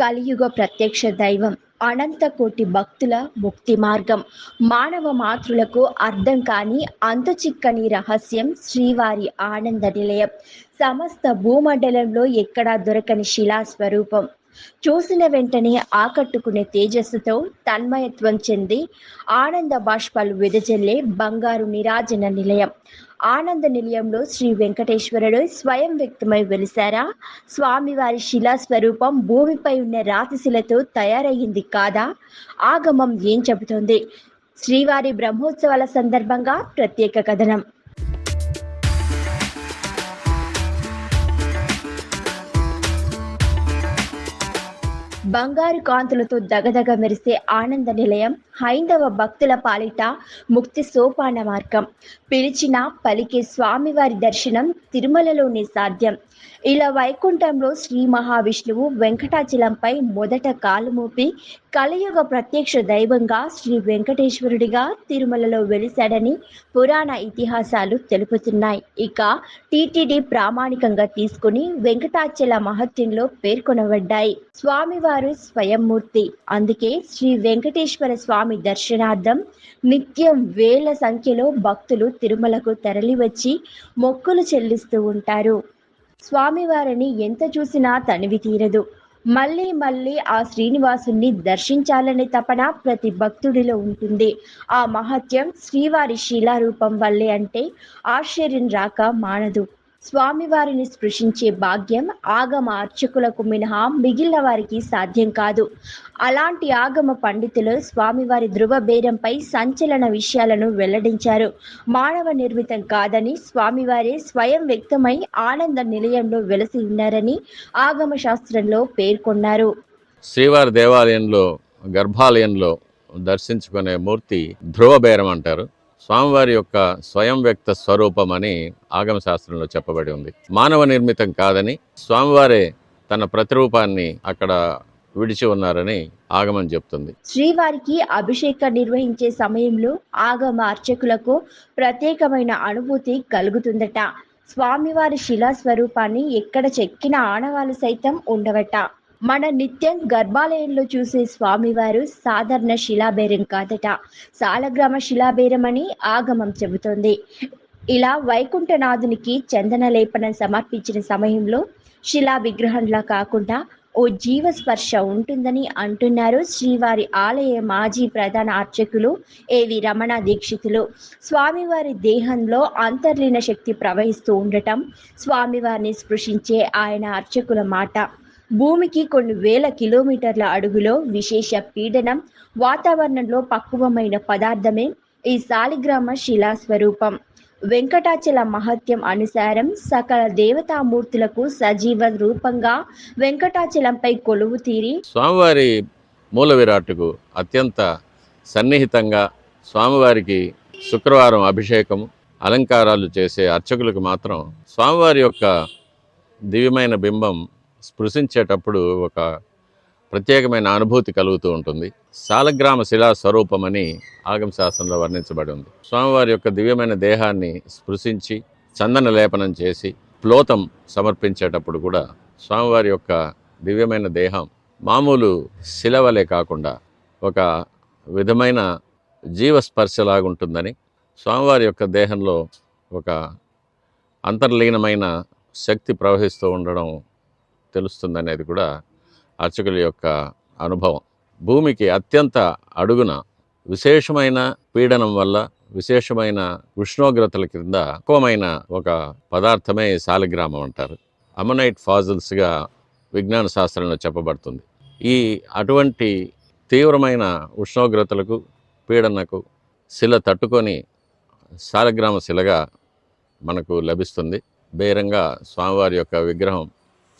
కలియుగ ప్రత్యక్ష దైవం అనంత కోటి భక్తుల ముక్తి మార్గం. మానవ మాతృలకు అర్థం కాని అంతు చిక్కని రహస్యం శ్రీవారి ఆనంద నిలయం. సమస్త భూమండలంలో ఎక్కడా దొరకని శిలా స్వరూపం చూసిన వెంటనే ఆకట్టుకునే తేజస్సుతో తన్మయత్వం చెంది ఆనంద బాష్పాలు వెదజల్లే బంగారు నిరాజన నిలయం. ఆనంద నిలయంలో శ్రీ వెంకటేశ్వరుడు స్వయం వ్యక్తమై వెలిశారా? స్వామివారి శిలా స్వరూపం భూమిపై ఉన్న రాతిశిలతో తయారయ్యింది కాదా? ఆగమం ఏం చెబుతోంది? శ్రీవారి బ్రహ్మోత్సవాల సందర్భంగా ప్రత్యేక కథనం. బంగారు కాంతులతో దగదగ మెరిసే ఆనంద నిలయం హైందవ భక్తుల పాలిట ముక్తి సోపాన మార్గం. పిలిచిన పలికే స్వామివారి దర్శనం తిరుమలలోనే సాధ్యం. ఇలా వైకుంఠంలో శ్రీ మహావిష్ణువు వెంకటాచలంపై మొదట కాలు మోపి కలియుగ ప్రత్యక్ష దైవంగా శ్రీ వెంకటేశ్వరుడిగా తిరుమలలో వెలిశాడని పురాణ ఇతిహాసాలు తెలుపుతున్నాయి. ఇక టీటీడీ ప్రామాణికంగా తీసుకుని వెంకటాచల మహత్యంలో పేర్కొనబడ్డాయి. స్వామివారు స్వయంమూర్తి. అందుకే శ్రీ వెంకటేశ్వర స్వామి స్వామి దర్శనార్థం నిత్యం వేల సంఖ్యలో భక్తులు తిరుమలకు తరలివచ్చి మొక్కులు చెల్లిస్తూ ఉంటారు. స్వామివారిని ఎంత చూసినా తనివి తీరదు. మళ్ళీ మళ్ళీ ఆ శ్రీనివాసుని దర్శించాలనే తపన ప్రతి భక్తుడిలో ఉంటుంది. ఆ మహత్యం శ్రీవారి శిలారూపం వల్లే అంటే ఆశ్చర్యం రాక మానదు. స్వామివారిని స్పృశించే భాగ్యం ఆగమ అర్చకులకు మినహా మిగిలిన వారికి సాధ్యం కాదు. అలాంటి ఆగమ పండితులు స్వామివారి ధృవ బేరంపై సంచలన విషయాలను వెల్లడించారు. మానవ నిర్మితం కాదని స్వామివారే స్వయం వ్యక్తమై ఆనంద నిలయంలో వెలసి ఉన్నారని ఆగమ శాస్త్రంలో పేర్కొన్నారు. శ్రీవారి దేవాలయంలో గర్భాలయంలో దర్శించుకునే మూర్తి ధ్రువ బేరం అంటారు. స్వామివారి యొక్క స్వయం వ్యక్త స్వరూపం అని ఆగమ శాస్త్రంలో చెప్పబడి ఉంది. మానవ నిర్మితం కాదని స్వామివారే తన ప్రతిరూపాన్ని అక్కడ విడిచి ఉన్నారని ఆగమం చెప్తుంది. శ్రీవారికి అభిషేకం నిర్వహించే సమయంలో ఆగమ అర్చకులకు ప్రత్యేకమైన అనుభూతి కలుగుతుందట. స్వామివారి శిలా స్వరూపాన్ని ఎక్కడ చెక్కిన ఆనవాళ్ళు సైతం ఉండవట. మన నిత్యం గర్భాలయంలో చూసే స్వామివారు సాధారణ శిలాబేరం కాదట. సాలగ్రామ శిలాబేరం అని ఆగమం చెబుతోంది. ఇలా వైకుంఠనాథునికి చందనలేపనం సమర్పించిన సమయంలో శిలా విగ్రహంలా కాకుండా ఓ జీవస్పర్శ ఉంటుందని అంటున్నారు శ్రీవారి ఆలయ మాజీ ప్రధాన అర్చకులు ఏవి రమణ దీక్షితులు. స్వామివారి దేహంలో అంతర్లీన శక్తి ప్రవహిస్తూ ఉండటం స్వామివారిని స్పృశించే ఆయన అర్చకుల మాట. భూమికి కొన్ని వేల కిలోమీటర్ల అడుగులో విశేష పీడనం వాతావరణంలో పక్వమైన పదార్థమే ఈ శాలిగ్రామ శిలా స్వరూపం వెంకటాచల మహత్యం అనుసారం సకల దేవతామూర్తులకు సజీవ రూపంగా వెంకటాచలంపై కొలువు తీరి స్వామివారి మూల విరాట్టుకు అత్యంత సన్నిహితంగా స్వామివారికి శుక్రవారం అభిషేకం అలంకారాలు చేసే అర్చకులకు మాత్రం స్వామివారి యొక్క దివ్యమైన బింబం స్పృశించేటప్పుడు ఒక ప్రత్యేకమైన అనుభూతి కలుగుతూ ఉంటుంది. సాలగ్రామ శిలా స్వరూపమని ఆగమ శాస్త్రంలో వర్ణించబడి ఉంది. స్వామివారి యొక్క దివ్యమైన దేహాన్ని స్పృశించి చందన లేపనం చేసి ప్లోతం సమర్పించేటప్పుడు కూడా స్వామివారి యొక్క దివ్యమైన దేహం మామూలు శిలవలే కాకుండా ఒక విధమైన జీవస్పర్శలాగుంటుందని స్వామివారి యొక్క దేహంలో ఒక అంతర్లీనమైన శక్తి ప్రవహిస్తూ ఉండడం తెలుస్తుందనేది కూడా అర్చకుల యొక్క అనుభవం. భూమికి అత్యంత అడుగున విశేషమైన పీడనం వల్ల విశేషమైన ఉష్ణోగ్రతల క్రింద ఎక్కువమైన ఒక పదార్థమే శాలిగ్రామం అంటారు. అమనైట్ ఫాజిల్స్గా విజ్ఞాన శాస్త్రంలో చెప్పబడుతుంది. ఈ అటువంటి తీవ్రమైన ఉష్ణోగ్రతలకు పీడనకు శిల తట్టుకొని శాలగ్రామ శిలగా మనకు లభిస్తుంది. బేరంగా స్వామివారి యొక్క విగ్రహం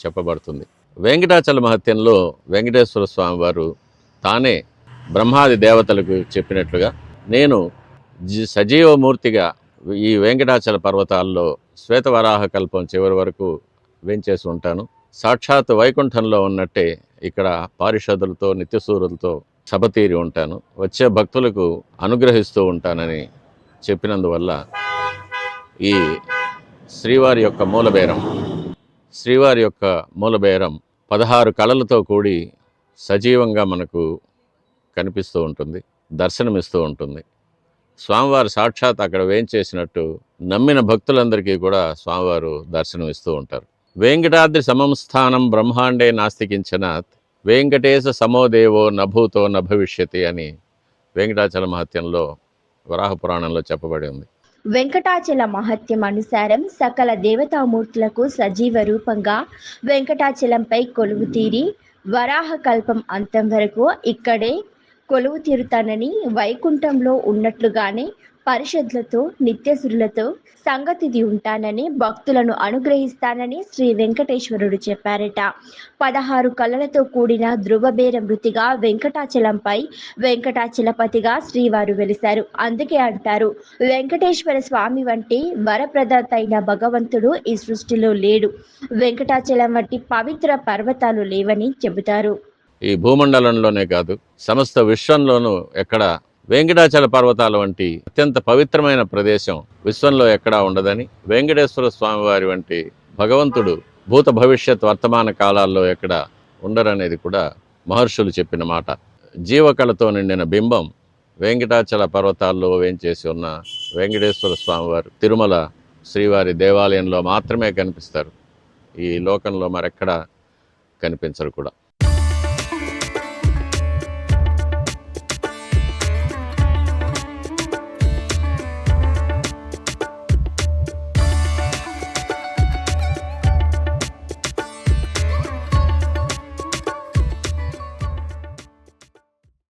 చెప్పబడుతుంది. వెంకటాచల మహత్యంలో వెంకటేశ్వర స్వామివారు తానే బ్రహ్మాది దేవతలకు చెప్పినట్లుగా నేను సజీవమూర్తిగా ఈ వెంకటాచల పర్వతాల్లో శ్వేతవరాహ కల్పం చివరి వరకు వెంచేసి ఉంటాను. సాక్షాత్ వైకుంఠంలో ఉన్నట్టే ఇక్కడ పారిషదులతో నిత్యసూరులతో సభతీరి ఉంటాను. వచ్చే భక్తులకు అనుగ్రహిస్తూ ఉంటానని చెప్పినందువల్ల ఈ శ్రీవారి యొక్క మూలబేరం శ్రీవారి యొక్క మూలబేరం పదహారు కళలతో కూడి సజీవంగా మనకు కనిపిస్తూ ఉంటుంది దర్శనమిస్తూ ఉంటుంది. స్వామివారు సాక్షాత్ అక్కడ వేంచేసినట్టు నమ్మిన భక్తులందరికీ కూడా స్వామివారు దర్శనం ఇస్తూ ఉంటారు. వెంకటాద్రి సమంస్థానం బ్రహ్మాండే నాస్తికించనాత్ వెంకటేశ సమోదేవో నభూతో నభవిష్యతి అని వెంకటాచల మహత్యంలో వరాహ పురాణంలో చెప్పబడి ఉంది. వెంకటాచల మహత్యం అనుసారం సకల దేవతామూర్తులకు సజీవ రూపంగా వెంకటాచలంపై కొలువు తీరి వరాహ కల్పం అంతం వరకు ఇక్కడే కొలువు తీరుతానని వైకుంఠంలో ఉన్నట్లుగానే పరిషత్లతో నిత్యసురులతో సంగతిది ఉంటానని భక్తులను అనుగ్రహిస్తానని శ్రీ వెంకటేశ్వరుడు చెప్పారట. పదహారు కళలతో కూడిన ధ్రువబేర మృతిగా వెంకటాచలంపై వెంకటాచలపతిగా శ్రీవారు వెలిశారు. అందుకే అంటారు వెంకటేశ్వర స్వామి వంటి వరప్రదాత అయిన భగవంతుడు ఈ సృష్టిలో లేడు. వెంకటాచలం వంటి పవిత్ర పర్వతాలు లేవని చెబుతారు. ఈ భూమండలంలోనే కాదు సమస్త విశ్వంలోనూ ఎక్కడ వెంకటాచల పర్వతాల వంటి అత్యంత పవిత్రమైన ప్రదేశం విశ్వంలో ఎక్కడా ఉండదని వెంకటేశ్వర స్వామివారి వంటి భగవంతుడు భూత భవిష్యత్ వర్తమాన కాలాల్లో ఎక్కడ ఉండరనేది కూడా మహర్షులు చెప్పిన మాట. జీవకళతో నిండిన బింబం వెంకటాచల పర్వతాల్లో వేంచేసి ఉన్న వెంకటేశ్వర స్వామివారు తిరుమల శ్రీవారి దేవాలయంలో మాత్రమే కనిపిస్తారు. ఈ లోకంలో మరెక్కడా కనిపించరు కూడా.